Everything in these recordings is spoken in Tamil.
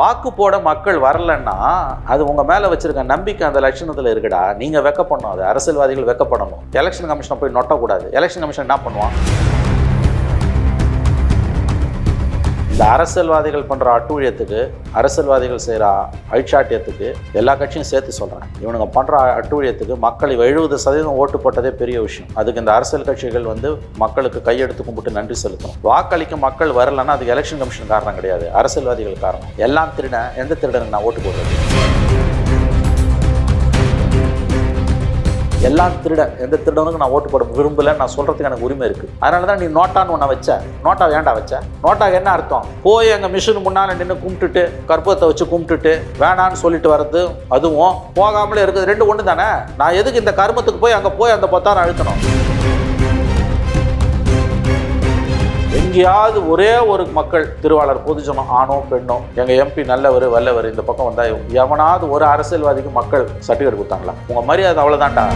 வாக்கு போட மக்கள் வரலன்னா அது உங்கள் மேலே வச்சிருக்க நம்பிக்கை அந்த லட்சணத்தில் இருக்குடா. நீங்கள் வெக்கப்படணும் அது. அரசியல்வாதிகள் வெக்கப்படணும். எலெக்ஷன் கமிஷனை போய் நொட்டக்கூடாது. எலெக்ஷன் கமிஷன் என்ன பண்ணுவான்? இந்த அரசியல்வாதிகள் பண்ணுற அட்டூழியத்துக்கு அரசியல்வாதிகள் செய்கிற அழிச்சாட்டியத்துக்கு எல்லா கட்சியும் சேர்த்து சொல்கிறேன் இவனுங்க பண்ணுற அட்டூழியத்துக்கு மக்கள் எழுபது சதவீதம் ஓட்டு போட்டதே பெரிய விஷயம். அதுக்கு இந்த அரசியல் கட்சிகள் வந்து மக்களுக்கு கையெடுத்து கும்பிட்டு நன்றி செலுத்தும் வாக்களிக்க மக்கள் வரலன்னா அதுக்கு எலெக்ஷன் கமிஷன் காரணம் கிடையாது. அரசியல்வாதிகள் காரணம். எல்லாம் திருடன் எந்த திருடனுக்கு நான் ஓட்டு போடுறது? எல்லாம் திருட எந்த திருடனுக்கும் நான் ஓட்டு போட விரும்பலன்னு நான் சொல்றதுக்கு எனக்கு உரிமை இருக்கு. அதனால தான் நீ நோட்டான்னு ஒன்றை வச்ச. நோட்டா வேண்டாம் வச்ச. நோட்டா என்ன அர்த்தம்? போய் எங்கள் மிஷின் முன்னால் நின்று கும்பிட்டுட்டு கற்பத்தை வச்சு கும்பிட்டுட்டு வேணான்னு சொல்லிட்டு வர்றது அதுவும் போகாமலே இருக்குது ரெண்டு ஒன்று தானே நான் எதுக்கு இந்த கர்மத்துக்கு போய் அங்கே போய் அந்த பொத்தாரம் அழுத்தணும்? எங்கேயாவது ஒரே ஒரு மக்கள் திருவாளர் பொதுஜனம் ஆணோ பெண்ணோ எங்க எம்பி நல்லவர் வல்லவர் இந்த பக்கம் வந்தா எவனாவது ஒரு அரசியல்வாதிக்கு மக்கள் சர்டிஃபிகேட் கொடுத்தாங்களா? உங்க மரியாதை அவ்வளவுதான்டா.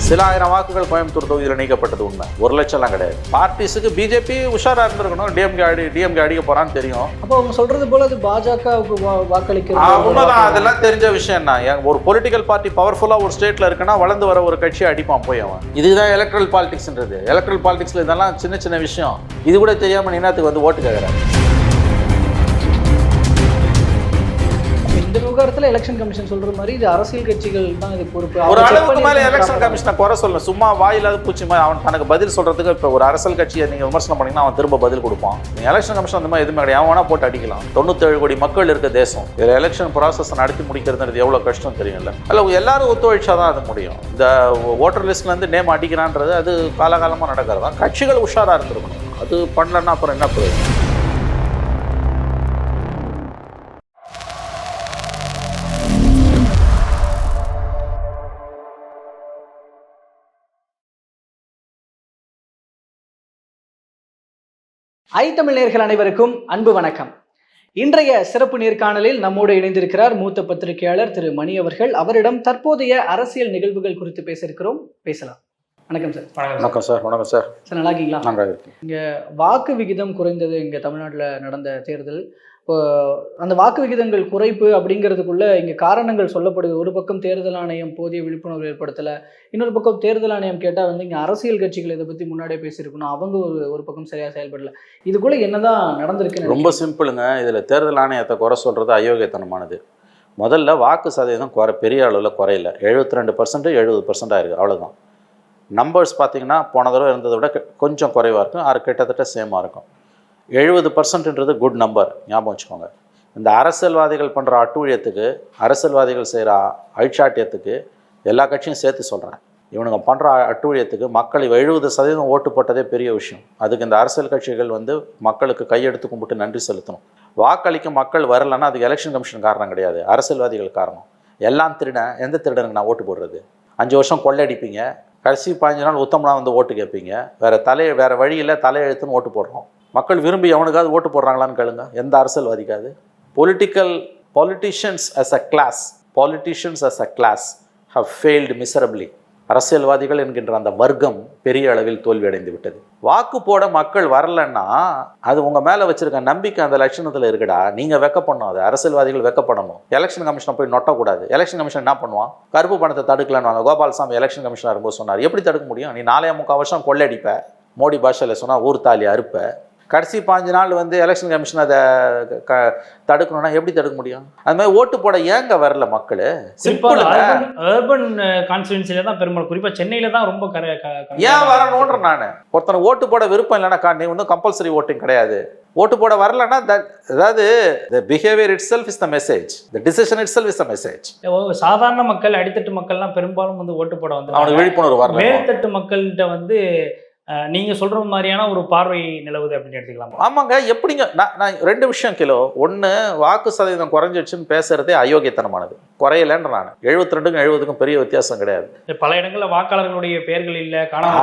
சில ஆயிரம் வாக்குகள் கோயம்புத்தூர் தொகுதியில் நீக்கப்பட்டது உண்மை. ஒரு லட்சம்லாம் கிடையாது. பார்ட்டிஸுக்கு பிஜேபி உஷாரா இருந்திருக்கணும். டிஎம்கே அடி டிஎம்கே அடிக்க போறான்னு தெரியும். அப்போ அவங்க சொல்றது போல அது பாஜகவுக்கு வா- ஆ, வாக்களிக்கிறது உண்மைதான். அதெல்லாம் தெரிஞ்ச விஷயம் தான். ஒரு பொலிட்டிக்கல் பார்ட்டி பவர்ஃபுல்லாக ஒரு ஸ்டேட்ல இருக்குன்னா வளர்ந்து வர ஒரு கட்சியை அடிப்பான் போய் அவன். இதுதான் எலக்ட்ரல் பாலிடிக்ஸ்ன்றது எலக்ட்ரல் பாலிடிக்ஸ்ல இதெல்லாம் சின்ன சின்ன விஷயம். இது கூட தெரியாம நீ என்னத்துக்கு வந்து ஓட்டு கேட்குற இந்த விவகாரத்துல எலெக்ஷன் கமிஷன் சொல்ற மாதிரி இது அரசியல் கட்சிகள் தான் இது பொறுப்பு. ஒரு அளவுக்கு மேல. எலெக்ஷன் கமிஷனை குறை சொல்லணும். சும்மா வாயில்லாத பூச்சி மாதிரி அவன் தனக்கு பதில் சொல்றதுக்கு இப்போ ஒரு அரசியல் கட்சியை நீங்க விமர்சனம் பண்ணீங்கன்னா அவன் திரும்ப பதில் கொடுப்பான். எலெக்ஷன் கமிஷன் அந்த மாதிரி எதுவுமே கிடையாது. அவன் போட்டு அடிக்கலாம். தொண்ணூத்தேழு கோடி மக்கள் இருக்க தேசம். இதில் எலெக்ஷன் ப்ராசஸ் நடத்தி முடிக்கிறதுன்றது எவ்வளவு கஷ்டம் தெரியும்ல? அல்ல எல்லாரும் ஒத்துழைச்சா தான் அது முடியும். இந்த ஓட்டர் லிஸ்ட்ல இருந்து நேம் அடிக்கிறான்றது அது காலகாலமா நடக்கிறது? தான் கட்சிகள் உஷாரா இருந்திருக்கணும். அது பண்ணலன்னா அப்புறம் என்ன பிரயோஜனம்? ஐ தமிழ் நேயர்கள் அனைவருக்கும் அன்பு வணக்கம். இன்றைய சிறப்பு நேர்காணலில் நம்மோடு இணைந்திருக்கிறார் மூத்த பத்திரிகையாளர் திரு மணி அவர்கள். அவரிடம் தற்போதைய அரசியல் நிகழ்வுகள் குறித்து பேச இருக்கிறோம் பேசலாம். வணக்கம் சார். வணக்கம் சார். வணக்கம் சார். சார் நல்லா இருக்கீங்களா இருக்கு வாக்கு விகிதம் குறைந்தது இங்கே தமிழ்நாட்டில் நடந்த தேர்தல். இப்போ அந்த வாக்கு விகிதங்கள் குறைப்பு அப்படிங்கிறதுக்குள்ள இங்கே காரணங்கள் சொல்லப்படுது. ஒரு பக்கம் தேர்தல் ஆணையம் போதிய விழிப்புணர்வு ஏற்படுத்தலை. இன்னொரு பக்கம் தேர்தல் ஆணையம் கேட்டால் வந்து இங்கே அரசியல் கட்சிகள் இதை பற்றி முன்னாடியே பேசியிருக்கணும். அவங்க ஒரு ஒரு பக்கம் சரியாக செயல்படல. இதுக்குள்ள என்னதான் நடந்திருக்குன்னு ரொம்ப சிம்பிளுங்க. இதில் தேர்தல் ஆணையத்தை குறை சொல்கிறது அயோக்கியத்தனமானது. முதல்ல வாக்கு சதவீதம் குறை பெரிய அளவில் குறையல. எழுபத்தி ரெண்டு பர்சன்ட் எழுபது பர்சன்டாக இருக்குது அவ்வளோதான் நம்பர்ஸ் பார்த்தீங்கன்னா போன தடவை இருந்ததை விட கொஞ்சம் குறைவாக இருக்கும். அது கிட்டத்தட்ட சேமாக இருக்கும். எழுபது பர்சன்ட்ன்றது குட் நம்பர் ஞாபகம் வச்சுக்கோங்க. இந்த அரசியல்வாதிகள் பண்ணுற அட்டூழியத்துக்கு அரசியல்வாதிகள் செய்கிற அழிச்சாட்டியத்துக்கு எல்லா கட்சியும் சேர்த்து சொல்கிறேன் இவனுங்க பண்ணுற அட்டூழியத்துக்கு மக்கள் எழுபது சதவீதம் ஓட்டு போட்டதே பெரிய விஷயம். அதுக்கு இந்த அரசியல் கட்சிகள் வந்து மக்களுக்கு கையெடுத்து கும்பிட்டு நன்றி செலுத்தணும். வாக்களிக்க மக்கள் வரலன்னா அதுக்கு எலெக்ஷன் கமிஷன் காரணம் கிடையாது. அரசியல்வாதிகள் காரணம். எல்லாம் திருடன் எந்த திருடனுக்கு நான் ஓட்டு போடுறது? அஞ்சு வருஷம் கொள்ளையடிப்பீங்க. கடைசி பாஞ்சு நாள் உத்தமனா வந்து ஓட்டு கேட்பீங்க. வேறு தலையை வேறு வழியில் தலையெழுத்துன்னு ஓட்டு போடுறோம். மக்கள் விரும்பி எவனுக்காவது ஓட்டு போடுறாங்களான்னு கேளுங்க. எந்த அரசியல்வாதிக்காவது. Political politicians as a class politicians as a class have failed miserably அரசியல்வாதிகள் என்கின்ற அந்த வர்க்கம் பெரிய அளவில் தோல்வியடைந்து விட்டது. வாக்கு போட மக்கள் வரலன்னா அது உங்கள் மேலே வச்சிருக்க நம்பிக்கை அந்த லட்சணத்தில் இருக்குடா. நீங்க வெக்கப்படணும் அது. அரசியல்வாதிகள் வெக்கப்படணும். எலெக்ஷன் கமிஷனை போய் நொட்டக்கூடாது. எலெக்ஷன் கமிஷன் என்ன பண்ணுவான்? கருப்பு பணத்தை தடுக்கலன்னு கோபால்சாமி எலெக்ஷன் கமிஷனர் இருக்கும்போது சொன்னார். எப்படி தடுக்க முடியும்? நீ நாலே முக்கால் வருஷம் கொள்ளடிப்ப மோடி பாஷையில் சொன்னால் ஊர் தாலி அறுப்ப. கடைசி பாஞ்சு நாள் வந்து எலெக்ஷன் கமிஷன் அதை க தடுக்கணும்னா எப்படி தடுக்க முடியும்? அது மாதிரி ஓட்டு போட ஏங்க வரல மக்கள்? சிம்பிள் அர்பன் கான்ஸ்டியூன்சில தான் பெரும்பாலும் குறிப்பா சென்னையில தான் ரொம்ப ஏன் வரணுன்ற நான். ஒருத்தனை ஓட்டு போட விருப்பம் இல்லைன்னா நீ ஒன்றும் கம்பல்சரி ஓட்டிங் கிடையாது. ஓட்டு போட வரலன்னா அதாவது the behaviour itself is the message the decision itself is the message சாதாரண மக்கள் அடித்தட்டு மக்கள்லாம் பெரும்பாலும் வந்து ஓட்டு போட வந்து அவனுக்கு விழிப்புணர்வு வரல. மேல்தட்டு மக்கள்கிட்ட வந்து நீங்கள் சொல்கிற மாதிரியான ஒரு பார்வை நிலவுது அப்படின்னு எடுத்துக்கலாம்? ஆமாங்க எப்படிங்க? நான் நான் ரெண்டு விஷயம் கிலோ ஒன்று வாக்கு சதவீதம் குறைஞ்சிடுச்சுன்னு பேசுகிறதே அயோக்கியத்தனமானது. குறையலன்ற நான். எழுபத்தி ரெண்டுக்கும் எழுபதுக்கும் பெரிய வித்தியாசம் கிடையாது. பல இடங்கள்ல வாக்காளர்களுடைய பெயர்கள் இல்ல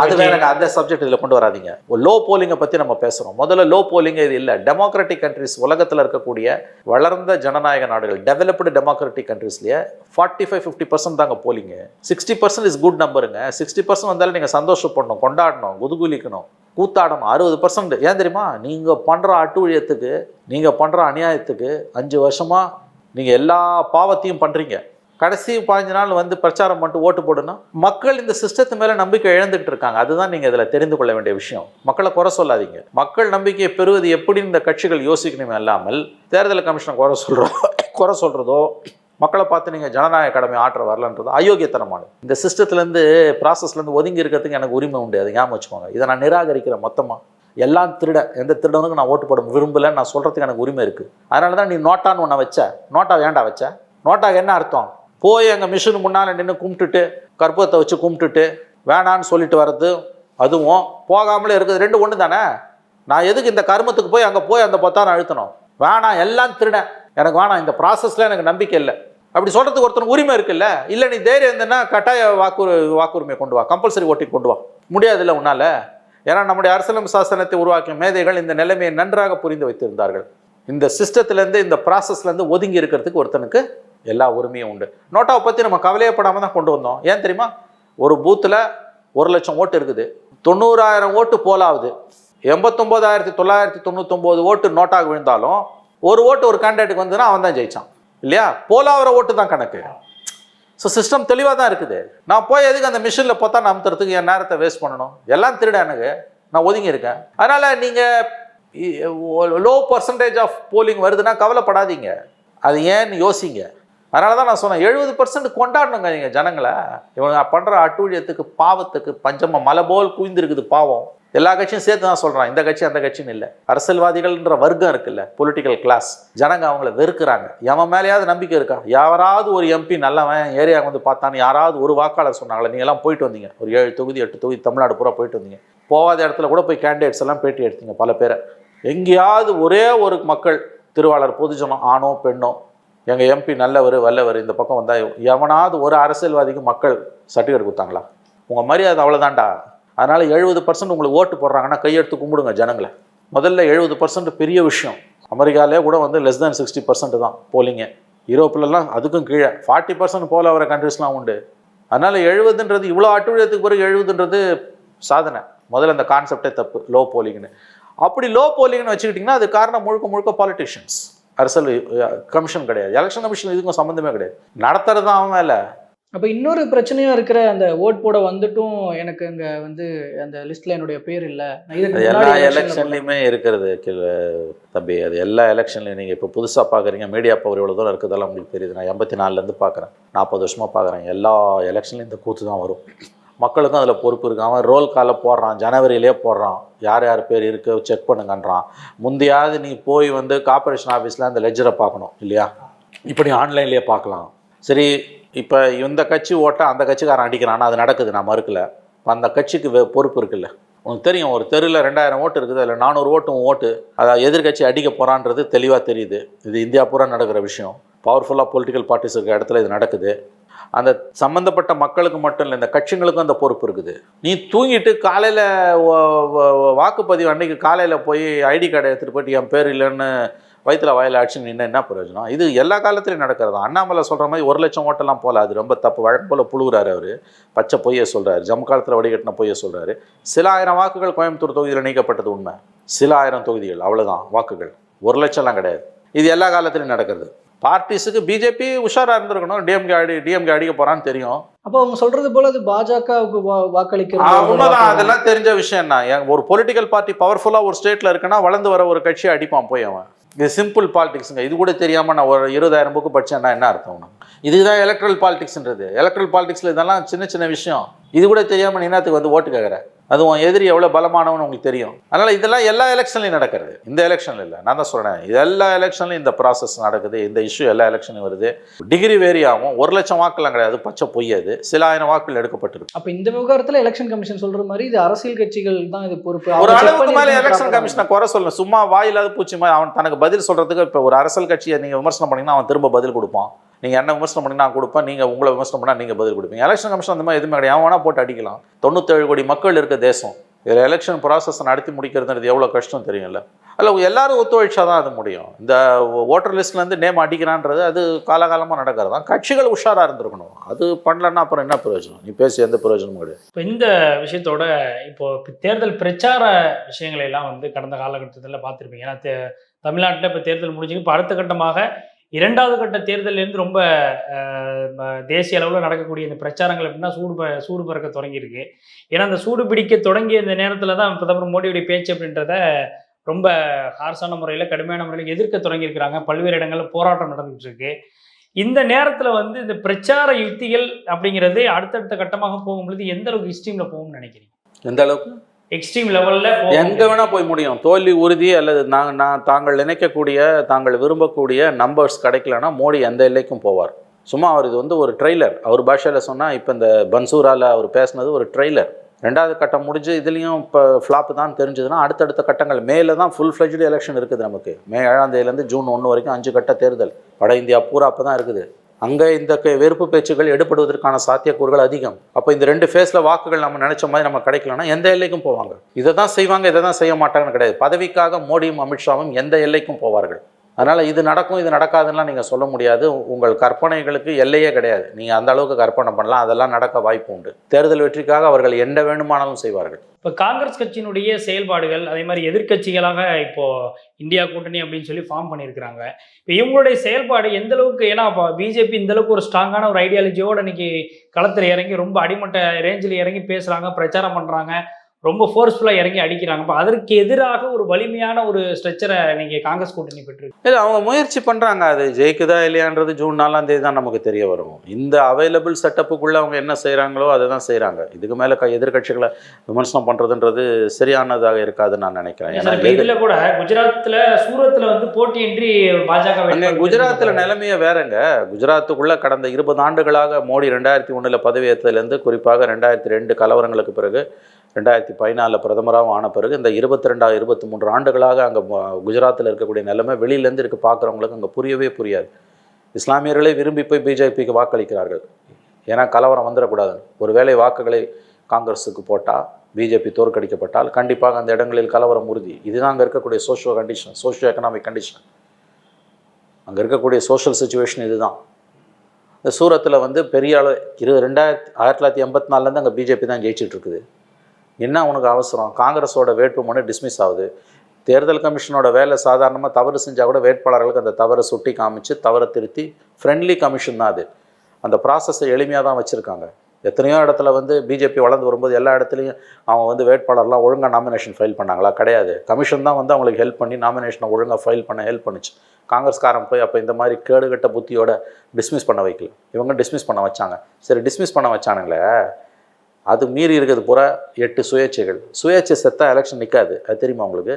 அது வேறங்க அந்த சப்ஜெக்ட் இதில் கொண்டு வராதீங்க. லோ போலிங்கை பற்றி நம்ம பேசுகிறோம் முதல்ல லோ போலிங் இது இல்லை. டெமோக்ராட்டிக் கண்ட்ரிஸ் உலகத்தில் இருக்கக்கூடிய வளர்ந்த ஜனநாயக நாடுகள் டெவலப்டு டெமோக்ராட்டிக் கண்ட்ரீஸ்லேயே ஃபார்ட்டி ஃபைவ் ஃபிஃப்டி பர்சன்ட் தாங்க போலிங்க சிக்ஸ்டி பர்சன்ட் இஸ் குட் நம்பருங்க சிக்ஸ்டி பர்சன்ட் வந்தாலும் நீங்கள் சந்தோஷப்படணும் கொண்டாடணும் குதுகுலிக்கணும் கூத்தாடணும். அறுபது பர்சன்ட் ஏன் தெரியுமா? நீங்கள் பண்ணுற அட்டுழியத்துக்கு நீங்கள் பண்ணுற அநியாயத்துக்கு அஞ்சு வருஷமாக நீங்கள் எல்லா பாவத்தையும் பண்ணுறீங்க கடைசி பாஞ்சு நாள் வந்து பிரச்சாரம் பண்ணிட்டு ஓட்டு போடணும் மக்கள் இந்த சிஸ்டத்து மேலே நம்பிக்கை இழந்துட்டு இருக்காங்க. அதுதான் நீங்கள் இதில் தெரிந்து கொள்ள வேண்டிய விஷயம். மக்களை குறை சொல்லாதீங்க. மக்கள் நம்பிக்கையை பெறுவது எப்படி இந்த கட்சிகள் யோசிக்கணுமே இல்லாமல் தேர்தல் கமிஷனை குறை சொல்கிறோம் குறை சொல்கிறதோ மக்களை பார்த்து நீங்கள் ஜனநாயக கடமை ஆற்ற வரலன்றது அயோக்கியத்தனமானது. இந்த சிஸ்டத்துலேருந்து ப்ராசஸ்லேருந்து ஒதுங்கி இருக்கிறதுக்கு எனக்கு உரிமை உண்டு. அதை ஞாபகம் வச்சுக்கோங்க. இதை நான் நிராகரிக்கிறேன் மொத்தமாக எல்லாம் திருட எந்த திருடனுக்கும் நான் ஓட்டு போட விரும்பலைன்னு நான் சொல்கிறதுக்கு எனக்கு உரிமை இருக்குது அதனால தான் நீ நோட்டான்னு ஒன்றை வச்ச. நோட்டா வேண்டாம் வச்ச. நோட்டாக்கு என்ன அர்த்தம்? போய் எங்கள் மிஷின் முன்னால் நின்று கும்பிட்டுட்டு கற்பூரத்தை வச்சு கும்பிட்டுட்டு வேணான்னு சொல்லிட்டு வர்றது அதுவும் போகாமலே இருக்குது. ரெண்டு ஒன்று தானே? நான் எதுக்கு இந்த கருமத்துக்கு போய் அங்கே போய் அந்த பொத்தான அழுத்தணும்? வேணாம் எல்லாம் திருடன் எனக்கு வேணாம் இந்த ப்ராசஸில் எனக்கு நம்பிக்கை இல்லை. அப்படி சொல்கிறதுக்கு ஒருத்தனுக்கு உரிமை இருக்குல்ல? இல்லை நீ தைரியம் இருந்தேன்னா கட்டாய வாக்குறு வாக்குரிமை கொண்டு வா. கம்பல்சரி ஓட்டி கொண்டு வா. முடியாதுல்ல உன்னால்? ஏன்னா நம்முடைய அரசியலமைப்பு சாசனத்தை உருவாக்கிய மேதைகள் இந்த நிலைமையை நன்றாக புரிந்து வைத்திருந்தார்கள். இந்த சிஸ்டத்துலேருந்து இந்த ப்ராசஸ்லேருந்து ஒதுங்கி இருக்கிறதுக்கு ஒருத்தனுக்கு எல்லா உரிமையும் உண்டு. நோட்டாவை பற்றி நம்ம கவலையப்படாமல் தான் கொண்டு வந்தோம். ஏன் தெரியுமா? ஒரு பூத்தில் ஒரு லட்சம் ஓட்டு இருக்குது. தொண்ணூறாயிரம் ஓட்டு போலாவது. எண்பத்தொம்போதாயிரத்தி தொள்ளாயிரத்தி தொண்ணூத்தொம்போது ஓட்டு நோட்டாக விழுந்தாலும் ஒரு ஓட்டு ஒரு கேண்டிடேட்டுக்கு வந்ததுன்னா அவன் தான் ஜெயிச்சான். இல்லையா? போலாவிற ஓட்டு தான் கணக்கு. ஸோ சிஸ்டம் தெளிவாக தான் இருக்குது. நான் போய் எதுக்கு அந்த மிஷினில் பார்த்தா அமுத்துறதுக்கு என் நேரத்தை வேஸ்ட் பண்ணணும்? எல்லாம் திருட எனக்கு. நான் ஒதுங்கி இருக்கேன். அதனால் நீங்கள் லோ பர்சன்டேஜ் ஆஃப் போலிங் வருதுன்னா கவலைப்படாதீங்க. அது ஏன்னு யோசிங்க. அதனால தான் நான் சொன்னேன் எழுபது பர்சன்ட் கொண்டாடணுங்க நீங்கள் ஜனங்களை. இவங்க பண்ணுற அட்டூழியத்துக்கு பாவத்துக்கு பஞ்சமாக மலை போல் குவிந்திருக்குது பாவம். எல்லா கட்சியும் சேர்த்து தான் சொல்கிறான் இந்த கட்சி அந்த கட்சின்னு இல்லை. அரசியல்வாதிகள்ன்ற வர்க்கம் இருக்குல்ல பொலிட்டிக்கல் கிளாஸ் ஜனங்க அவங்கள வெறுக்கிறாங்க. எவன் மேலேயாவது நம்பிக்கை இருக்கா? யாராவது ஒரு எம்பி நல்லவன் ஏரியா வந்து பார்த்தான்னு யாராவது ஒரு வாக்காளர் சொன்னாங்களே? நீங்கள்லாம் போயிட்டு வந்தீங்க. ஒரு ஏழு தொகுதி எட்டு தொகுதி தமிழ்நாடு பூரா போயிட்டு வந்தீங்க. போகாத இடத்துல கூட போய் கேண்டிடேட்ஸ் எல்லாம் பேட்டி எடுத்தீங்க பல பேரை. எங்கேயாவது ஒரே ஒரு மக்கள் திருவாளர் பொதுஜனம் ஆணோ பெண்ணோ எங்கள் எம்பி நல்லவர் வல்லவர் இந்த பக்கம் வந்தால் எவனாவது ஒரு அரசியல்வாதிக்கு மக்கள் சர்டிஃபிகேட் கொடுத்தாங்களா? உங்கள் மரியாதை அவ்வளோதான்டா அதனால் எழுபது பர்சன்ட் உங்களுக்கு ஓட்டு போடுறாங்கன்னா கையெடுத்து கும்பிடுங்க ஜனங்களை. முதல்ல எழுபது பர்சன்ட் பெரிய விஷயம். அமெரிக்காலே கூட வந்து லெஸ் தேன் சிக்ஸ்டி பர்சன்ட் தான் போலிங்க யூரோப்பிலலாம் அதுக்கும் கீழே. ஃபார்ட்டி பர்சன்ட் போல வர கண்ட்ரிஸ்லாம் உண்டு. அதனால் எழுபதுன்றது இவ்வளோ அட்டுழியத்துக்கு பிறகு எழுபதுன்றது சாதனை. முதல்ல அந்த கான்செப்டே தப்பு. லோ போலிங்னு அப்படி லோ போலிங்னு வச்சுக்கிட்டிங்கன்னா அது காரணம் முழுக்க முழுக்க பாலிட்டிஷியன்ஸ் அரசியல் கமிஷன் கிடையாது. எலெக்ஷன் கமிஷன் இதுக்கும் சம்மந்தமே கிடையாது. நடத்துறது தான் அவன் வேலை அப்போ இன்னொரு பிரச்சனையும் இருக்கிற அந்த ஓட் போட வந்துட்டும் எனக்கு இங்க வந்து அந்த லிஸ்ட்ல என்னுடைய பேர் இல்லை. எல்லா எலெக்ஷன்லையுமே இருக்கிறது தம்பி. அது எல்லா எலெக்ஷன்லையும் நீங்கள் இப்போ புதுசாக பார்க்குறீங்க மீடியா பவர் இவ்வளோ தூரம் இருக்குதெல்லாம் உங்களுக்கு தெரியுது. நான் எண்பத்தி நாலுலேருந்து பார்க்குறேன் நாற்பது வருஷமாக பார்க்குறேன் எல்லா எலெக்ஷன்லையும் இந்த கூத்து தான் வரும். மக்களுக்கும் அதில் பொறுப்பு இருக்கு. அவன் ரோல் காலில் போடுறான் ஜனவரியிலே போடுறான். யார் யார் பேர் இருக்கு செக் பண்ணுங்கன்றான். முந்தையாவது நீ போய் வந்து கார்ப்பரேஷன் ஆஃபீஸில் அந்த லெஜரை பார்க்கணும் இல்லையா? இப்போ நீ ஆன்லைன்லேயே பார்க்கலாம். சரி இப்போ இந்த கட்சி ஓட்டை அந்த கட்சிக்காரன் அடிக்கிறான் அது நடக்குது நான் மறுக்கல. இப்போ அந்த கட்சிக்கு பொறுப்பு இருக்குல்ல. உனக்கு தெரியும் ஒரு தெருவில் ரெண்டாயிரம் ஓட்டு இருக்குது அதில் நானூறு ஓட்டும் ஓட்டு அதை எதிர்க்கட்சி அடிக்க போகிறான்றது தெளிவாக தெரியுது. இது இந்தியா பூரா நடக்கிற விஷயம். பவர்ஃபுல்லாக பொலிட்டிக்கல் பார்ட்டிஸ் இருக்கிற இடத்துல இது நடக்குது. அந்த சம்மந்தப்பட்ட மக்களுக்கு மட்டும் இல்லை இந்த கட்சிங்களுக்கும் அந்த பொறுப்பு இருக்குது. நீ தூங்கிட்டு காலையில் வாக்குப்பதிவு அன்னைக்கு காலையில் போய் ஐடி கார்டை எடுத்துகிட்டு போயிட்டு என் பேர் இல்லைன்னு வயிற்றுல வாயில் அடிச்சு நின்று என்ன பிரயோஜனம்? இது எல்லா காலத்துலையும் நடக்கிறது? அண்ணாமலை சொல்கிற மாதிரி ஒரு லட்சம் ஓட்டெல்லாம் போல அது ரொம்ப தப்பு. வழக்கம் போல் புழுகுறாரு அவர். பச்சை பொய்யை சொல்கிறாரு ஜம்மு காலத்தில் வடிகட்டின பொய்யை சொல்கிறாரு சில ஆயிரம் வாக்குகள் கோயம்புத்தூர் தொகுதியில் நீக்கப்பட்டது உண்மை. சில ஆயிரம் தொகுதிகள். அவ்வளோதான் வாக்குகள். ஒரு லட்சம்லாம் கிடையாது. இது எல்லா காலத்துலையும் நடக்கிறது. பார்ட்டிஸுக்கு பிஜேபி உஷாராக இருந்திருக்கணும். டிஎம்கே அடி டிஎம்கே அடிக்க போகிறான்னு தெரியும். அப்போ அவங்க சொல்றது போல அது பாஜகவுக்கு வாக்களிக்கிறது உண்மைதான். அதெல்லாம் தெரிஞ்ச விஷயம் தான் ஒரு பொலிட்டிக்கல் பார்ட்டி பவர்ஃபுல்லாக ஒரு ஸ்டேட்டில் இருக்குன்னா வளர்ந்து வர ஒரு கட்சியை அடிப்பான் போய் அவன். இது சிம்பிள் பாலிடிக்ஸுங்க இது கூட தெரியாமல் நான் ஒரு இருபதாயிரம் புக்கு படிச்சேன்னா என்ன அர்த்தம் இதுதான் எலக்ட்ரல் பாலிடிக்ஸ்ன்றது எலக்ட்ரல் பாலிடிக்ஸில் இதெல்லாம் சின்ன சின்ன விஷயம். இது கூட தெரியாமல் நீ என்னத்துக்கு வந்து ஓட்டு கேட்குற அது உன் எதிரி எவ்வளோ பலமானவன்னு உங்களுக்கு தெரியும். அதனால் இதெல்லாம் எல்லா எலெக்ஷன்லையும் நடக்கிறது. இந்த எலெக்ஷனில் இல்லை. நான் தான் சொல்கிறேன் இது எல்லா எலெக்ஷன்லையும் இந்த ப்ராசஸ் நடக்குது. இந்த இஷ்யூ எல்லா எலெக்ஷன்லையும் வருது. டிகிரி வேரி ஆகும். ஒரு லட்சம் வாக்குலாம் கிடையாது. பச்சை பொய் அது. சில ஆயிரம் வாக்குகள் எடுக்கப்பட்டிருக்கு. அப்ப இந்த விவகாரத்துல எலெக்ஷன் கமிஷன் சொல்ற மாதிரி இது அரசியல் கட்சிகள் தான் இது பொறுப்பு. ஒரு அளவுக்கு மேல எலெக்ஷன். கமிஷனை குறை சொல்லணும். சும்மா வாயில்லாத பூச்சி மாதிரி அவன் தனக்கு பதில் சொல்றதுக்கு இப்போ ஒரு அரசியல் கட்சியை நீங்க விமர்சனம் பண்ணீங்கன்னா அவன் திரும்ப பதில் கொடுப்பான். நீங்கள் என்ன விமர்சனம் பண்ணி நான் கொடுப்பேன் நீங்கள் உங்களை விமர்சனம் பண்ணால் நீங்கள் பதில் கொடுப்பீங்க. எலெக்ஷன் கமிஷன் அந்த மாதிரி எதுவுமே கிடையாது. வேணால் போட்டு அடிக்கலாம். தொண்ணூத்தேழு கோடி மக்கள் இருக்க தேசம். இதில் எலெக்ஷன் ப்ராசஸ் நடத்தி முடிக்கிறதுன்றது எவ்வளோ கஷ்டம் தெரியும்ல? அல்ல எல்லாரும் ஒத்துழைச்சா தான் அது முடியும். இந்த ஓட்டர் லிஸ்ட்லேருந்து நேம் அடிக்கிறான்றது அது காலகாலமாக நடக்கிறது. தான் கட்சிகள் உஷாராக இருந்திருக்கணும். அது பண்ணலன்னா அப்புறம் என்ன பிரயோஜனம்? நீ பேசி எந்த பிரயோஜனமும் கிடையாது. இப்போ இந்த விஷயத்தோட இப்போ தேர்தல் பிரச்சார விஷயங்களை எல்லாம் வந்து கடந்த காலகட்டத்தில் பார்த்துருப்பீங்க. ஏன்னா தே- இப்போ தேர்தல் முடிஞ்சு இப்போ அடுத்த கட்டமாக இரண்டாவது கட்ட தேர்தலேருந்து ரொம்ப தேசிய அளவில் நடக்கக்கூடிய இந்த பிரச்சாரங்கள் அப்படின்னா சூடு ப- சூடு பறக்க தொடங்கியிருக்கு. ஏன்னா அந்த சூடு பிடிக்க தொடங்கிய இந்த நேரத்தில் தான் பிரதமர் மோடியுடைய பேச்சு அப்படின்றத ரொம்ப ஹார்ஸான முறையில் கடுமையான முறையில் எதிர்க்க தொடங்கியிருக்கிறாங்க. பல்வேறு இடங்களில் போராட்டம் நடந்துகிட்டு இருக்கு இந்த நேரத்தில் வந்து இந்த பிரச்சார யுக்திகள் அப்படிங்கிறது அடுத்தடுத்த கட்டமாக போகும்பொழுது எந்த அளவுக்கு எக்ஸ்ட்ரீமில் போகும்னு நினைக்கிறீங்க? எந்த அளவுக்கு? எக்ஸ்ட்ரீம் லெவலில் எங்க வேணா போய் முடியும். தோல்வி உறுதி அல்லது நான் நான் தாங்கள் நினைக்கக்கூடிய தாங்கள் விரும்பக்கூடிய நம்பர்ஸ் கிடைக்கலன்னா மோடி எந்த எல்லைக்கும் போவார். சும்மா அவர் இது வந்து ஒரு ட்ரெய்லர் அவர் பாஷையில் சொன்னால் இப்போ இந்த பன்சூரால அவர் பேசுனது ஒரு ட்ரெய்லர் ரெண்டாவது கட்டம் முடிஞ்சு இதுலேயும் இப்போ ஃப்ளாப் தான் தெரிஞ்சதுன்னா அடுத்தடுத்த கட்டங்கள். மேல தான் ஃபுல் ஃப்ளெஜ்டு எலெக்ஷன் இருக்குது நமக்கு. மே ஏழாம் தேதியிலேருந்து ஜூன் ஒன்று வரைக்கும் அஞ்சு கட்ட தேர்தல். வட இந்தியா பூரா அப்போ தான் இருக்குது. அங்கே இந்த வெறுப்பு பேச்சுகள் எடுப்படுவதற்கான சாத்தியக்கூறுகள் அதிகம். அப்போ இந்த ரெண்டு ஃபேஸில் வாக்குகள் நம்ம நினச்ச மாதிரி நம்ம கிடைக்கலன்னா எந்த எல்லைக்கும் போவாங்க? இதை தான் செய்வாங்க இதை தான் செய்ய மாட்டாங்கன்னு கிடையாது. பதவிக்காக மோடியும் அமித்ஷாவும் எந்த எல்லைக்கும் போவார்கள்? அதனால் இது நடக்கும் இது நடக்காதுன்னெலாம் நீங்கள் சொல்ல முடியாது. உங்கள் கற்பனைகளுக்கு எல்லையே கிடையாது. நீங்கள் அந்த அளவுக்கு கற்பனை பண்ணலாம் அதெல்லாம் நடக்க வாய்ப்பு உண்டு. தேர்தல் வெற்றிக்காக அவர்கள் எந்த வேண்டுமானாலும் செய்வார்கள். இப்போ காங்கிரஸ் கட்சியினுடைய செயல்பாடுகள் அதே மாதிரி எதிர்க்கட்சிகளாக இப்போது இந்தியா கூட்டணி அப்படின்னு சொல்லி ஃபார்ம் பண்ணியிருக்கிறாங்க. இப்போ இவங்களுடைய செயல்பாடு எந்த அளவுக்கு ஏன்னா இப்போ பிஜேபி இந்த அளவுக்கு ஒரு ஸ்ட்ராங்கான ஒரு ஐடியாலஜியோட இன்னைக்கு களத்தில் இறங்கி ரொம்ப அடிமட்ட ரேஞ்சில் இறங்கி பேசுகிறாங்க பிரச்சாரம் பண்ணுறாங்க ரொம்ப ஃபோர்ஸ்ஃபுல்லாக இறங்கி அடிக்கிறாங்க. இப்போ அதற்கு எதிராக ஒரு வலிமையான ஒரு ஸ்ட்ரக்சரை இன்னைக்கு காங்கிரஸ் கூட்டணி பெற்றிருக்கு. இல்லை அவங்க முயற்சி பண்ணுறாங்க அது ஜெயிக்குதா இல்லையான்றது ஜூன் நாலாம் தேதி தான் நமக்கு தெரிய வரும். இந்த அவைலபிள் செட்டப்புக்குள்ளே அவங்க என்ன செய்கிறாங்களோ அதை தான் செய்கிறாங்க இதுக்கு மேலே க எதிர்கட்சிகளை விமர்சனம் பண்ணுறதுன்றது சரியானதாக இருக்காதுன்னு நான் நினைக்கிறேன். இதில் கூட குஜராத்தில் சூரத்தில் வந்து போட்டியின்றி பாஜக குஜராத்தில் நிலைமையே வேறங்க. குஜராத்துக்குள்ளே கடந்த இருபது ஆண்டுகளாக மோடி ரெண்டாயிரத்தி ஒன்றில் பதவியேற்றதுலேருந்து குறிப்பாக ரெண்டாயிரத்தி ரெண்டு கலவரங்களுக்கு பிறகு ரெண்டாயிரத்தி பதினாலில் பிரதமராகவும் ஆன பிறகு இந்த இருபத்தி ரெண்டா இருபத்தி மூன்று ஆண்டுகளாக அங்கே குஜராத்தில் இருக்கக்கூடிய நிலைமை வெளியிலேருந்து இருக்க பார்க்குறவங்களுக்கு அங்கே புரியவே புரியாது. இஸ்லாமியர்களே விரும்பி போய் பிஜேபிக்கு வாக்களிக்கிறார்கள். ஏன்னா கலவரம் வந்துடக்கூடாது. ஒருவேளை வாக்குகளை காங்கிரஸுக்கு போட்டால் பிஜேபி தோற்கடிக்கப்பட்டால் கண்டிப்பாக அந்த இடங்களில் கலவரம் உறுதி. இதுதான் அங்கே இருக்கக்கூடிய socio condition socio economic condition அங்கே இருக்கக்கூடிய சோஷியல் சுச்சுவேஷன் இதுதான். இந்த சூரத்தில் வந்து பெரிய அளவு இரு ரெண்டாயிரத்தி ஆயிரத்தி தொள்ளாயிரத்தி எண்பத்தி நாலுலேருந்து அங்கே பிஜேபி தான் ஜெயிச்சிட்டு இருக்குது. என்ன உனக்கு அவசரம்? காங்கிரஸோட வேட்புமனு டிஸ்மிஸ் ஆகுது. தேர்தல் கமிஷனோட வேலை சாதாரணமாக தவறு செஞ்சால் கூட வேட்பாளர்களுக்கு அந்த தவறை சுட்டி காமிச்சு தவறை திருத்தி ஃப்ரெண்ட்லி கமிஷன் தான் அது. அந்த ப்ராசஸை எளிமையாக தான் வச்சுருக்காங்க. எத்தனையோ இடத்துல வந்து பிஜேபி வளர்ந்து வரும்போது எல்லா இடத்துலையும் அவங்க வந்து வேட்பாளர்லாம் ஒழுங்காக நாமினேஷன் ஃபைல் பண்ணாங்களா? கிடையாது. கமிஷன் தான் வந்து அவங்களுக்கு ஹெல்ப் பண்ணி நாமினேஷனை ஒழுங்காக ஃபைல் பண்ண ஹெல்ப் பண்ணுச்சு. காங்கிரஸ்காரன் போய் அப்போ இந்த மாதிரி கேடுகட்ட புத்தியோட டிஸ்மிஸ் பண்ண வைக்கல. இவங்க டிஸ்மிஸ் பண்ண வச்சாங்க. சரி டிஸ்மிஸ் பண்ண வச்சானுங்களே. அது மீறி இருக்கிறது பூரா எட்டு சுயேட்சைகள். சுயேட்சை செத்தா எலெக்ஷன் நிற்காது அது தெரியுமா உங்களுக்கு?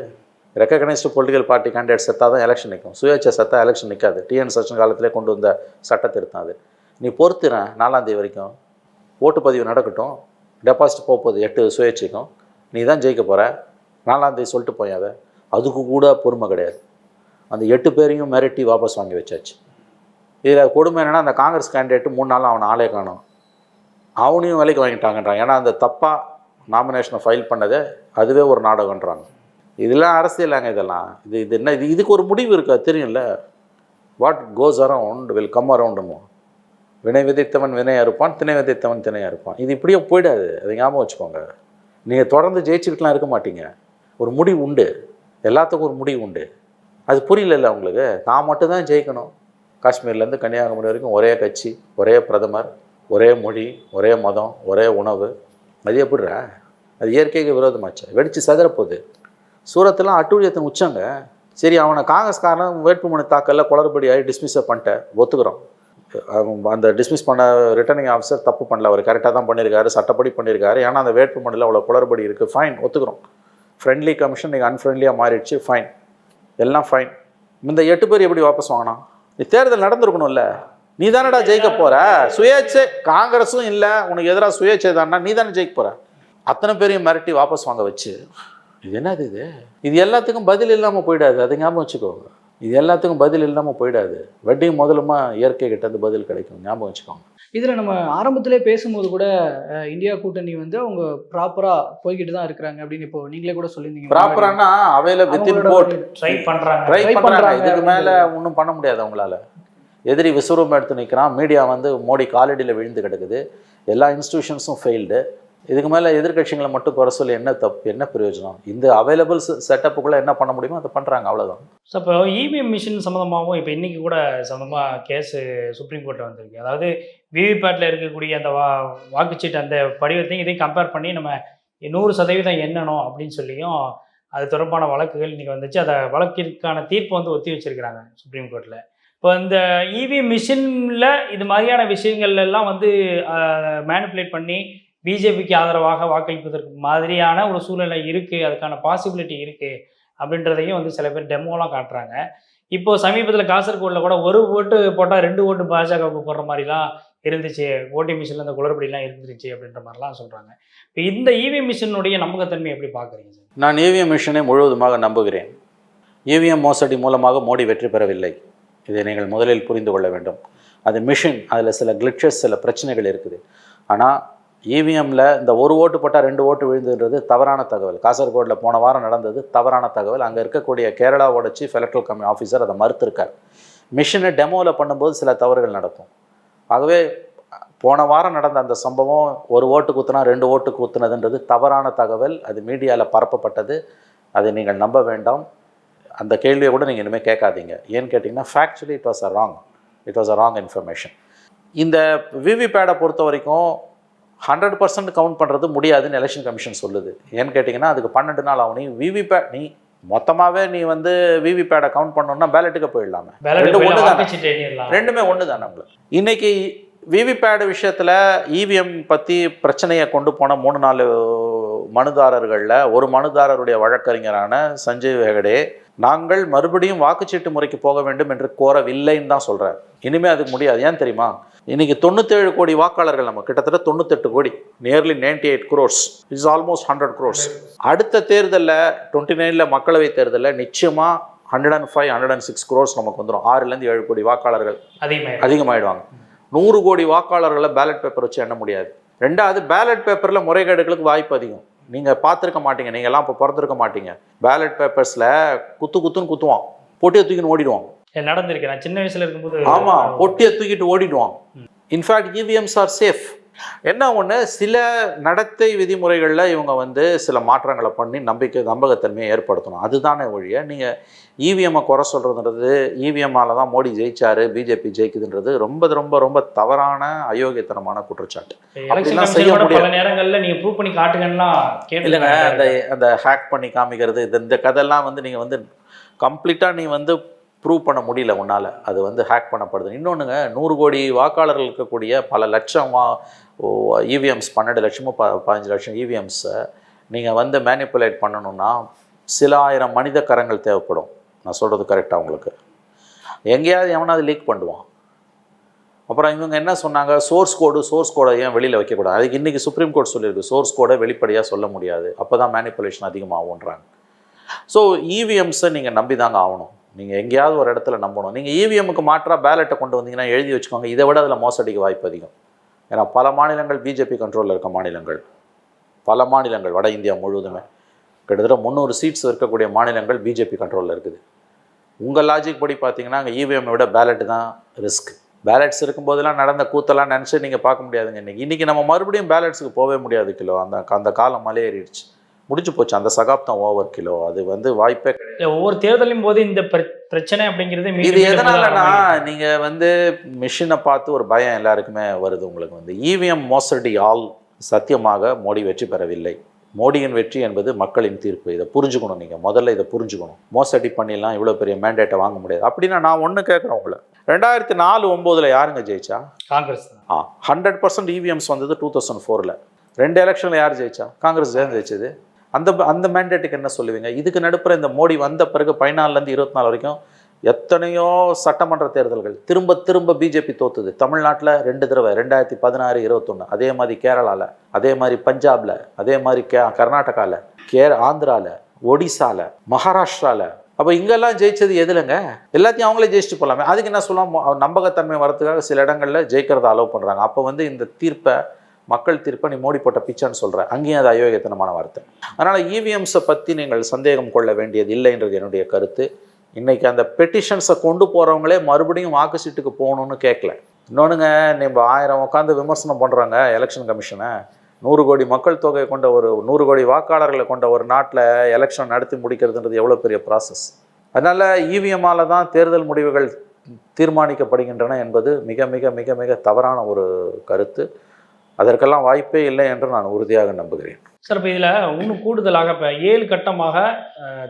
ரெக்கக்னைஸ்டு பொலிட்டிக்கல் பார்ட்டி கேண்டிடேட் செத்தாக தான் எலெக்ஷன் நிற்கும் சுயேட்சை செத்தா எலெக்ஷன் நிற்காது டிஎன் சச்சின் காலத்திலே கொண்டு வந்த சட்ட திருத்தம் அது. நீ பொறுத்துறேன் நாலாம் தேதி வரைக்கும். ஓட்டுப்பதிவு நடக்கட்டும். டெபாசிட் போக போகுது எட்டு சுயேட்சைக்கும். நீ தான் ஜெயிக்க போகிற நாலாம் தேதி சொல்லிட்டு போய் அதை அதுக்கு கூட பொறுமை கிடையாது. அந்த எட்டு பேரையும் மிரட்டி வாபஸ் வாங்கி வச்சாச்சு. இதில் கொடுமை என்னன்னா அந்த காங்கிரஸ் கேண்டிடேட்டு மூணு நாள் அவனை ஆளே காணும். அவனையும் வேலைக்கு வாங்கிட்டாங்கன்றான் ஏன்னா அந்த தப்பாக நாமினேஷனை ஃபைல் பண்ணதே அதுவே ஒரு நாடகன்றாங்க இதெல்லாம் அரசியலாங்க இதெல்லாம். இது இது என்ன இது இதுக்கு ஒரு முடிவு இருக்கா தெரியும்ல? What goes around will come அரவுண்டுமோ வினை விதைத்தவன் வினையாக இருப்பான் திணை விதைத்தவன் திணையாக இருப்பான். இது இப்படியே போயிடாது. அதை ஞாபகம் வச்சுக்கோங்க. நீங்கள் தொடர்ந்து ஜெயிச்சுக்கிட்டுலாம் இருக்க மாட்டீங்க. ஒரு முடிவு உண்டு. எல்லாத்துக்கும் ஒரு முடிவு உண்டு. அது புரியல உங்களுக்கு? நான் மட்டும்தான் ஜெயிக்கணும். காஷ்மீர்லேருந்து கன்னியாகுமரி வரைக்கும் ஒரே கட்சி ஒரே பிரதமர் ஒரே மொழி ஒரே மதம் ஒரே உணவு. அது எப்படிடா? அது இயற்கைக்கு விரோதமாச்சு. வெடித்து சதுரப்போகுது சூரத்தெல்லாம் அட்டூழியத்தின் உச்சங்க சரி அவனை காங்கிரஸ்காரன் வேட்புமனு தாக்கல்ல குளறுபடி ஆகி டிஸ்மிஸை பண்ணிட்டேன். ஒத்துக்கிறோம். அந்த டிஸ்மிஸ் பண்ண ரிட்டர்னிங் ஆஃபீஸர் தப்பு பண்ணல. அவர் கரெக்டாக தான் பண்ணியிருக்காரு சட்டப்படி பண்ணியிருக்காரு ஏன்னா அந்த வேட்புமனுல அவ்வளோ குளறுபடி இருக்குது ஃபைன் ஒத்துக்கிறோம். ஃப்ரெண்ட்லி கமிஷன் நீங்கள் அன்ஃப்ரெண்ட்லியாக மாறிடுச்சு. ஃபைன் எல்லாம் ஃபைன் இந்த எட்டு பேர் எப்படி வாபஸ் வாங்கினா நீ தேர்தல் நடந்திருக்கணும்ல. நீ தானடா ஜெயிக்க போற? சுயேட்சை. காங்கிரஸும் இல்லை. உனக்கு எதிராக சுயேட்சை தானா? நீ தானே ஜெயிக்க போற? அத்தனை பேரையும் மிரட்டி வாபஸ் வாங்க வச்சு. இது என்னது இது? இது எல்லாத்துக்கும் பதில் இல்லாமல் போயிடாது. அதை ஞாபகம் வச்சுக்கோங்க இது எல்லாத்துக்கும் பதில் இல்லாமல் போயிடாது. வட்டி முதலுமா இயற்கை கிட்ட இருந்து பதில் கிடைக்கும். ஞாபகம் வச்சுக்கோங்க. இதில் நம்ம ஆரம்பத்திலே பேசும்போது கூட இந்தியா கூட்டணி வந்து அவங்க ப்ராப்பராக போய்கிட்டு தான் இருக்கிறாங்க அப்படின்னு இப்போ நீங்களே கூட சொல்லியிருந்தீங்க ப்ராப்பரானா அவையில வித்தின் போர்ட் ட்ரை பண்றாங்க. ட்ரை பண்றாங்க. இதுக்கு மேல. ஒன்றும் பண்ண முடியாது அவங்களால. எதிரி விஸ்வரூபம் எடுத்து நிற்கிறான் மீடியா வந்து மோடி காலடியில் விழுந்து கிடக்குது. எல்லா இன்ஸ்டியூஷன்ஸும் ஃபெயில்டு இதுக்கு மேலே எதிர்க்கட்சிகளை மட்டும் குறை சொல்லி என்ன தப்பு என்ன பிரயோஜனம்? இந்த அவைலபிள் செட்டப்புக்குள்ளே என்ன பண்ண முடியுமோ அதை பண்ணுறாங்க அவ்வளோதான் ஸோ இப்போ இவிஎம் மிஷின் சம்மந்தமாகவும் இப்போ இன்றைக்கி கூட சம்மந்தமாக கேஸு சுப்ரீம் கோர்ட்டில் வந்திருக்கு. அதாவது விவிபேட்டில் இருக்கக்கூடிய அந்த வா வாக்குச்சீட்டு அந்த படிவத்தையும் இதையும் கம்பேர் பண்ணி நம்ம நூறு சதவீதம் என்னணும் அப்படின்னு சொல்லியும் அது தொடர்பான வழக்குகள் இன்றைக்கி வந்துச்சு. அதை வழக்கிற்கான தீர்ப்பு வந்து ஒத்தி வச்சிருக்கிறாங்க சுப்ரீம் கோர்ட்டில் இப்போ இந்த இவி மிஷினில் இது மாதிரியான விஷயங்கள்லாம் வந்து மேனிப்புலேட் பண்ணி பிஜேபிக்கு ஆதரவாக வாக்களிப்பதற்கு மாதிரியான ஒரு சூழ்நிலை இருக்குது அதுக்கான பாசிபிலிட்டி இருக்குது அப்படின்றதையும் வந்து சில பேர் டெமோலாம் காட்டுறாங்க. இப்போ சமீபத்தில் காசர்கோடில் கூட ஒரு ஓட்டு போட்டால் ரெண்டு ஓட்டு பாஜகவுக்கு போடுற மாதிரிலாம் இருந்துச்சு. ஓட்டிங் மிஷினில் அந்த குளறுபடிலாம் இருந்துருச்சு அப்படின்ற மாதிரிலாம் சொல்கிறாங்க இப்போ இந்த இவிஎம் மிஷினுடைய நம்பகத்தன்மை எப்படி பார்க்குறீங்க சார்? நான் இவிஎம் மிஷினை முழுவதுமாக நம்புகிறேன். இவிஎம் மோசடி மூலமாக மோடி வெற்றி பெறவில்லை. இதை நீங்கள் முதலில் புரிந்து கொள்ள வேண்டும். அது மிஷின் அதில் சில கிளிட்சஸ் சில பிரச்சனைகள் இருக்குது. ஆனால் இவிஎம்மில் இந்த ஒரு ஓட்டு போட்டால் ரெண்டு ஓட்டு விழுந்துன்றது தவறான தகவல். காசர்கோடில் போன வாரம் நடந்தது தவறான தகவல். அங்கே இருக்கக்கூடிய கேரளாவோட சீஃப் எலக்ட்ரல் கம்மி ஆஃபீஸர் அதை மறுத்திருக்கார். மிஷினை டெமோவில் பண்ணும்போது சில தவறுகள் நடக்கும். ஆகவே போன வாரம் நடந்த அந்த சம்பவம் ஒரு ஓட்டு குத்துனா ரெண்டு ஓட்டு குத்துனதுன்றது தவறான தகவல். அது மீடியாவில் பரப்பப்பட்டது. அதை நீங்கள் நம்ப வேண்டாம். அந்த கேள்வியை கூட நீங்கள் இனிமேல் கேட்காதீங்க. ஏன்னு கேட்டிங்கன்னா factually it was a wrong it was a wrong information இந்த விவிபேடை பொறுத்த வரைக்கும் ஹண்ட்ரட் பர்சன்ட் கவுண்ட் பண்ணுறது முடியாதுன்னு எலெக்ஷன் கமிஷன் சொல்லுது. ஏன்னு கேட்டிங்கன்னா அதுக்கு பன்னெண்டு நாள் ஆகும். நீ விவிபேட் நீ மொத்தமாகவே நீ வந்து விவிபேடை கவுண்ட் பண்ணணும்னா பேலட்டுக்கு போயிடலாமே. ரெண்டு ஒன்று தானே ரெண்டுமே ஒன்று தானே உங்களுக்கு இன்னைக்கு விவிபேட் விஷயத்தில் இவிஎம் பற்றி பிரச்சனையை கொண்டு போன மூணு நாலு மனுதாரர்களில் ஒரு மனுதாரருடைய வழக்கறிஞரான சஞ்சய் ஹெகடே நாங்கள் மறுபடியும் வாக்குச்சீட்டு முறைக்கு போக வேண்டும் என்று கோரவில்லைன்னு தான் சொல்கிறார் இனிமேல் அதுக்கு முடியாது. ஏன் தெரியுமா? இன்னைக்கு தொண்ணூத்தேழு கோடி வாக்காளர்கள் நம்ம கிட்டத்தட்ட தொண்ணூத்தெட்டு கோடி nearly ninety eight crores it's almost hundred crores அடுத்த தேர்தலில் டுவெண்ட்டி நைனில் மக்களவை தேர்தலில் நிச்சயமாக hundred and five hundred and six crores நமக்கு வந்துடும் ஆறுலேருந்து ஏழு கோடி வாக்காளர்கள் அதிகமாக அதிகமாயிடுவாங்க. நூறு கோடி வாக்காளர்களை பேலட் பேப்பர் வச்சு எண்ண முடியாது. ரெண்டாவது பேலட் பேப்பரில் முறைகேடுகளுக்கு வாய்ப்பு அதிகம். நீங்கள் பார்த்துருக்க மாட்டீங்க. நீங்கள்லாம் இப்போ பிறந்திருக்க மாட்டீங்க. பேலட் பேப்பர்ஸில் குத்து குத்துன்னு குத்துவான். பொட்டியை தூக்கின்னு ஓடிடுவான். நடந்திருக்கு. நான் சின்ன வயசுல இருக்கும்போது ஆமாம் பொட்டியை தூக்கிட்டு ஓடிடுவான். In fact EVMs are safe என்ன ஒன்று சில நடத்தை விதிமுறைகளில் இவங்க வந்து சில மாற்றங்களை பண்ணி நம்பிக்கை நம்பகத்தன்மையை ஏற்படுத்தணும். அதுதானே ஒழிய நீங்கள் இவிஎம்மை குறை சொல்கிறதுன்றது இவிஎம்மால தான் மோடி ஜெயிச்சாரு பிஜேபி ஜெயிக்குதுன்றது ரொம்ப ரொம்ப ரொம்ப தவறான அயோக்கியத்தனமான குற்றச்சாட்டு. அப்படிலாம் செய்ய. பல நேரங்கள்ல நீங்க ப்ரூவ் பண்ணி காட்டுங்கன்னா இல்லைங்க அந்த அந்த ஹேக் பண்ணி காமிக்கிறது இந்த இந்த கதையெல்லாம் வந்து நீங்கள் வந்து கம்ப்ளீட்டாக நீ வந்து ப்ரூவ் பண்ண முடியல உன்னால். அது வந்து ஹேக் பண்ணப்படுது. இன்னொன்றுங்க நூறு கோடி வாக்காளர்கள் இருக்கக்கூடிய பல லட்சம் இவிஎம்ஸ் பன்னெண்டு லட்சமோ ப பதினஞ்சு லட்சம் இவிஎம்ஸை நீங்கள் வந்து மேனிப்புலேட் பண்ணணும்னா சில ஆயிரம் மனித கரங்கள் தேவைப்படும். நான் சொல்கிறது கரெக்டாக உங்களுக்கு? எங்கேயாவது எவனாவது லீக் பண்ணுவான். அப்புறம் இவங்க என்ன சொன்னாங்க? சோர்ஸ் கோடு சோர்ஸ் கோடை ஏன் வெளியில் வைக்கக்கூடாது? அதுக்கு இன்றைக்கி சுப்ரீம் கோர்ட் சொல்லியிருக்கு. சோர்ஸ் கோடை வெளிப்படையாக சொல்ல முடியாது. அப்போ தான் மேனிப்புலேஷன் அதிகமாகுன்றாங்க ஸோ இவிஎம்ஸை நீங்கள் நம்பி தாங்க ஆகணும். நீங்கள் எங்கேயாவது ஒரு இடத்துல நம்பணும். நீங்கள் இவிஎம்முக்கு மாற்றாக பேலட்டை கொண்டு வந்தீங்கன்னா எழுதி வச்சுக்கோங்க. இதை விட அதில் மோசடிக்கு வாய்ப்பு அதிகம். ஏன்னா பல மாநிலங்கள் பிஜேபி கண்ட்ரோலில் இருக்க மாநிலங்கள். பல மாநிலங்கள் வட இந்தியா முழுவதுமே. கிட்டத்தட்ட முந்நூறு சீட்ஸ் இருக்கக்கூடிய மாநிலங்கள் பிஜேபி கண்ட்ரோலில் இருக்குது. உங்கள் லாஜிக் படி பார்த்தீங்கன்னா அங்கே இவிஎம்மை விட பேலட் தான் ரிஸ்க் பேலட்ஸ் இருக்கும்போதெல்லாம் நடந்த கூத்தெல்லாம் நினச்சி நீங்கள் பார்க்க முடியாதுங்க. இன்றைக்கி இன்றைக்கி நம்ம மறுபடியும் பேலட்ஸுக்கு போகவே முடியாது கிலோ. அந்த அந்த காலம் மலையேறிடுச்சு. முடிஞ்சு போச்சு. அந்த சகாப்தம் ஓவர் கிலோ அது வந்து வாய்ப்பே ஒவ்வொரு தேர்தலையும் போது இந்த பிர- பிரச்சனை அப்படிங்கிறது இது மீண்டும் எதனாலனா வர நீங்க வந்து மிஷினை பார்த்து ஒரு பயம் எல்லாருக்குமே வருது உங்களுக்கு வந்து. இவிஎம் மோசடி ஆல் சத்தியமாக மோடி வெற்றி பெறவில்லை. மோடியின் வெற்றி என்பது மக்களின் தீர்ப்பு. இதை புரிஞ்சுக்கணும் நீங்கள் முதல்ல இதை புரிஞ்சுக்கணும். மோசடி பண்ணிலாம் இவ்வளோ பெரிய மேண்டேட்டை வாங்க முடியாது. அப்படின்னா நான் ஒன்று கேட்குறேன் உங்களை. ரெண்டாயிரத்தி நாலு ஒம்போதில் யாருங்க ஜெயிச்சா? காங்கிரஸ். ஆ ஹண்ட்ரட் பர்சன்ட் இவிஎம்ஸ் வந்தது டூ தௌசண்ட் ஃபோரில் ரெண்டு எலெக்ஷனில் யார் ஜெயிச்சா? காங்கிரஸ் தான் ஜெயிச்சது. அந்த அந்த மேண்டேட்டுக்கு என்ன சொல்லுவீங்க? இதுக்கு நடுப்புற இந்த மோடி வந்த பிறகு பதினாலுலேருந்து இருபத்தி நாலு வரைக்கும் எத்தனையோ சட்டமன்ற தேர்தல்கள் திரும்ப திரும்ப பிஜேபி தோத்துது. தமிழ்நாட்டில் ரெண்டு தடவை ரெண்டாயிரத்தி பதினாறு இருபத்தொன்று அதே மாதிரி கேரளாவில் அதே மாதிரி பஞ்சாபில் அதே மாதிரி கே கர்நாடகாவில் கே ஆந்திராவில் ஒடிசாவில் மகாராஷ்டிராவில் அப்போ இங்கெல்லாம் ஜெயிச்சது எதுலங்க? எல்லாத்தையும் அவங்களே ஜெயிச்சுட்டு போகலாமே அதுக்கு என்ன சொல்லலாம் நம்பகத்தன்மை வரதுக்காக சில இடங்களில் ஜெயிக்கிறத அலோவ் பண்ணுறாங்க அப்போ வந்து இந்த தீர்ப்பை மக்கள் தீர்ப்பை நீ மோடி போட்ட பிச்சைன்னு சொல்கிற அங்கேயும் அது அயோக்கியத்தனமான வார்த்தை. அதனால் இவிஎம்ஸை பற்றி நீங்கள் சந்தேகம் கொள்ள வேண்டியது இல்லைன்றது என்னுடைய கருத்து. இன்றைக்கி அந்த பெட்டிஷன்ஸை கொண்டு போகிறவங்களே மறுபடியும் வாக்கு சீட்டுக்கு போகணும்னு கேட்கல இன்னொன்றுங்க நம்ம ஆயிரம் உட்காந்து விமர்சனம் பண்ணுறாங்க எலெக்ஷன் கமிஷனை நூறு கோடி மக்கள் தொகை கொண்ட ஒரு நூறு கோடி வாக்காளர்களை கொண்ட ஒரு நாட்டில் எலெக்ஷன் நடத்தி முடிக்கிறதுன்றது எவ்வளோ பெரிய ப்ராசஸ் அதனால் இவிஎம்மால் தான் தேர்தல் முடிவுகள் தீர்மானிக்கப்படுகின்றன என்பது மிக மிக மிக மிக தவறான ஒரு கருத்து. அதற்கெல்லாம் வாய்ப்பே இல்லை என்று நான் உறுதியாக நம்புகிறேன். சார் இப்போ இதில் இன்னும் கூடுதலாக இப்போ ஏழு கட்டமாக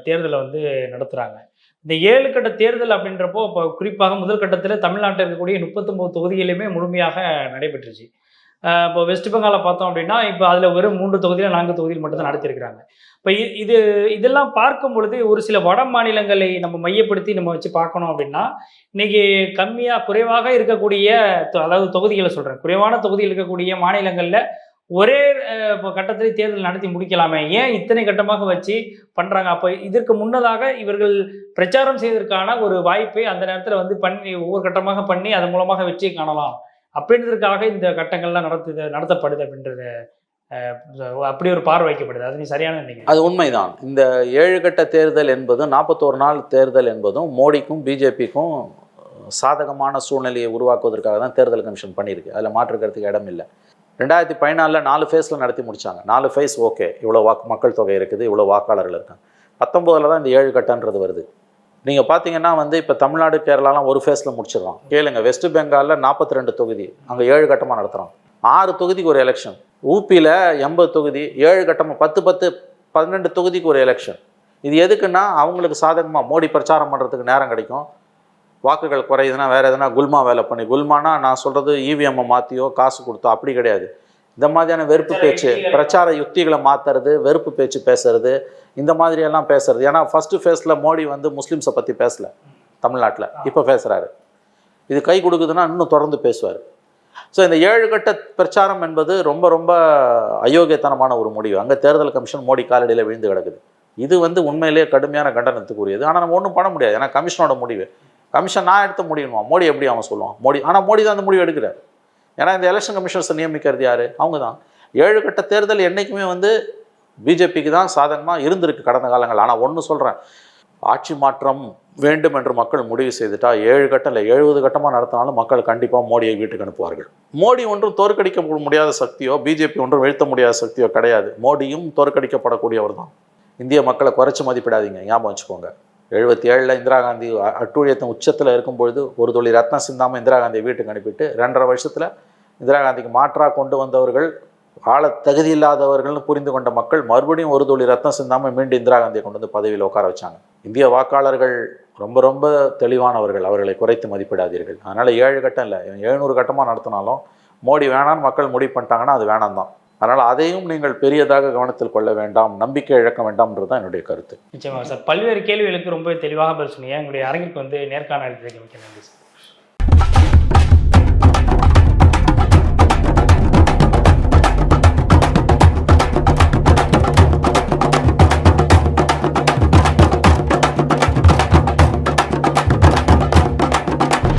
தேர்தலை வந்து நடத்துகிறாங்க இந்த ஏழு கட்ட தேர்தல் அப்படின்றப்போ இப்போ குறிப்பாக முதல் கட்டத்தில் தமிழ்நாட்டில் இருக்கக்கூடிய முப்பத்தொம்போது தொகுதிகளிலுமே முழுமையாக நடைபெற்றுச்சு. இப்போ வெஸ்ட் பெங்காலை பார்த்தோம் அப்படின்னா இப்போ அதில் வெறும் மூன்று தொகுதியில் நான்கு தொகுதியில் மட்டும்தான் நடத்தியிருக்கிறாங்க. இப்போ இது இதெல்லாம் பார்க்கும் பொழுது ஒரு சில வட மாநிலங்களை நம்ம மையப்படுத்தி நம்ம வச்சு பார்க்கணும் அப்படின்னா இன்னைக்கு கம்மியாக குறைவாக இருக்கக்கூடிய தொ- அதாவது தொகுதிகளை சொல்கிறேன் குறைவான தொகுதியில் இருக்கக்கூடிய மாநிலங்களில் ஒரே இப்போ கட்டத்திலே தேர்தல் நடத்தி முடிக்கலாமே. ஏன் இத்தனை கட்டமாக வச்சு பண்ணுறாங்க அப்போ இதற்கு முன்னதாக இவர்கள் பிரச்சாரம் செய்வதற்கான ஒரு வாய்ப்பை அந்த நேரத்தில் வந்து பண்ணி ஒவ்வொரு கட்டமாக பண்ணி அதன் மூலமாக வெற்றியை காணலாம். அப்படின்றதுக்காக இந்த கட்டங்கள்லாம் நடத்து நடத்தப்படுது அப்படின்றது அப்படி ஒரு பார்வை வைக்கப்படுது. அது நீ சரியான நினைக்கிறேன் அது உண்மைதான். இந்த ஏழு கட்ட தேர்தல் என்பதும் நாற்பத்தோரு நாள் தேர்தல் என்பதும் மோடிக்கும் பிஜேபிக்கும் சாதகமான சூழ்நிலையை உருவாக்குவதற்காக தான் தேர்தல் கமிஷன் பண்ணியிருக்கு. அதில் மாற்றுக்கிறதுக்கு இடம் இல்லை. ரெண்டாயிரத்தி பதினாலில் நாலு ஃபேஸில் நடத்தி முடித்தாங்க நாலு ஃபேஸ் ஓகே. இவ்வளோ வாக்கு மக்கள் தொகை இருக்குது இவ்வளோ வாக்காளர்கள் இருக்காங்க. பத்தொம்போதில் தான் இந்த ஏழு கட்டன்றது வருது. நீங்கள் பார்த்தீங்கன்னா வந்து இப்போ தமிழ்நாடு கேரளாலாம் ஒரு ஃபேஸில் முடிச்சிடலாம் கேளுங்க வெஸ்ட் பெங்காலில் நாற்பத்தி ரெண்டு தொகுதி அங்கே ஏழு கட்டமாக நடத்துகிறோம் ஆறு தொகுதிக்கு ஒரு எலெக்ஷன் ஊபியில் எண்பது தொகுதி ஏழு கட்டமாக பத்து பத்து பன்னெண்டு தொகுதிக்கு ஒரு எலெக்ஷன் இது எதுக்குன்னா அவங்களுக்கு சாதகமாக மோடி பிரச்சாரம் பண்ணுறதுக்கு நேரம் கிடைக்கும். வாக்குகள் குறையுதுன்னா வேறு எதனா குல்மா வேலை பண்ணி. குல்மானா நான் சொல்கிறது இவிஎம்மை மாற்றியோ காசு கொடுத்தோ அப்படி கிடையாது. இந்த மாதிரியான வெறுப்பு பேச்சு பிரச்சார யுக்திகளை மாற்றுறது வெறுப்பு பேச்சு பேசுறது இந்த மாதிரியெல்லாம் பேசுறது. ஏன்னா ஃபஸ்ட்டு ஃபேஸில் மோடி வந்து முஸ்லீம்ஸை பற்றி பேசல தமிழ்நாட்டில். இப்போ பேசுகிறாரு இது கை கொடுக்குதுன்னா இன்னும் தொடர்ந்து பேசுவார். ஸோ இந்த ஏழு கட்ட பிரச்சாரம் என்பது ரொம்ப ரொம்ப அயோக்கியத்தனமான ஒரு முடிவு. அங்கே தேர்தல் கமிஷன் மோடி காலடியில் விழுந்து கிடக்குது. இது வந்து உண்மையிலேயே கடுமையான கண்டனத்துக்குரியது. ஆனால் நம்ம ஒன்றும் பண்ண முடியாது. ஏன்னா கமிஷனோட முடிவு. கமிஷன் நான் எடுத்த முடியுமா? மோடி எப்படி அவன் சொல்லுவான்? மோடி ஆனால் மோடி தான் அந்த முடிவு எடுக்கிறார். ஏன்னா இந்த எலெக்ஷன் கமிஷன்ஸை நியமிக்கிறது யார்? அவங்க தான் ஏழு கட்ட தேர்தல் என்றைக்குமே வந்து பிஜேபிக்கு தான் சாதகமாக இருந்திருக்கு கடந்த காலங்கள் ஆனால் ஒன்று சொல்கிறேன் ஆட்சி மாற்றம் வேண்டும் என்று மக்கள் முடிவு செய்துட்டா ஏழு கட்டம் இல்லை எழுபது கட்டமாக நடத்தினாலும் மக்கள் கண்டிப்பாக மோடியை வீட்டுக்கு அனுப்புவார்கள். மோடி ஒன்றும் தோற்கடிக்க முடியாத சக்தியோ பிஜேபி ஒன்றும் வீழ்த்த முடியாத சக்தியோ கிடையாது. மோடியும் தோற்கடிக்கப்படக்கூடியவர் தான். இந்திய மக்களை குறைச்சி மதிப்பிடாதீங்க. ஞாபகம் வச்சுக்கோங்க. எழுபத்தி ஏழில் இந்திரா காந்தி அட்டூழியத்தின் உச்சத்தில் இருக்கும்பொழுது ஒரு தொழில் ரத்னம் சிந்தாமல் இந்திரா காந்தியை வீட்டுக்கு அனுப்பிட்டு ரெண்டரை வருஷத்தில் இந்திரா காந்திக்கு மாற்றாக கொண்டு வந்தவர்கள் ஆள தகுதி இல்லாதவர்கள்னு புரிந்து கொண்ட மக்கள் மறுபடியும் ஒரு துளி ரத்தம் சிந்தாமல் மீண்டும் இந்திரா காந்தியை கொண்டு வந்து பதவியில் உட்கார வச்சாங்க. இந்திய வாக்காளர்கள் ரொம்ப ரொம்ப தெளிவானவர்கள் அவர்களை குறைத்து மதிப்பிடாதீர்கள். அதனால் ஏழு கட்டம் இல்லை எழுநூறு கட்டமாக நடத்தினாலும் மோடி வேணான்னு மக்கள் முடிவு பண்ணிட்டாங்கன்னா அது வேணாம் தான் அதனால் அதையும் நீங்கள் பெரியதாக கவனத்தில் கொள்ள வேண்டாம் நம்பிக்கை இழக்க வேண்டாம்ன்றது தான் என்னுடைய கருத்து. நிச்சயமாக சார். பல்வேறு கேள்விகளுக்கு ரொம்ப தெளிவாக பதில் சொன்னீங்க. உங்களுடைய அரங்கிற்கு வந்து நேர்காணல் நன்றி சார்.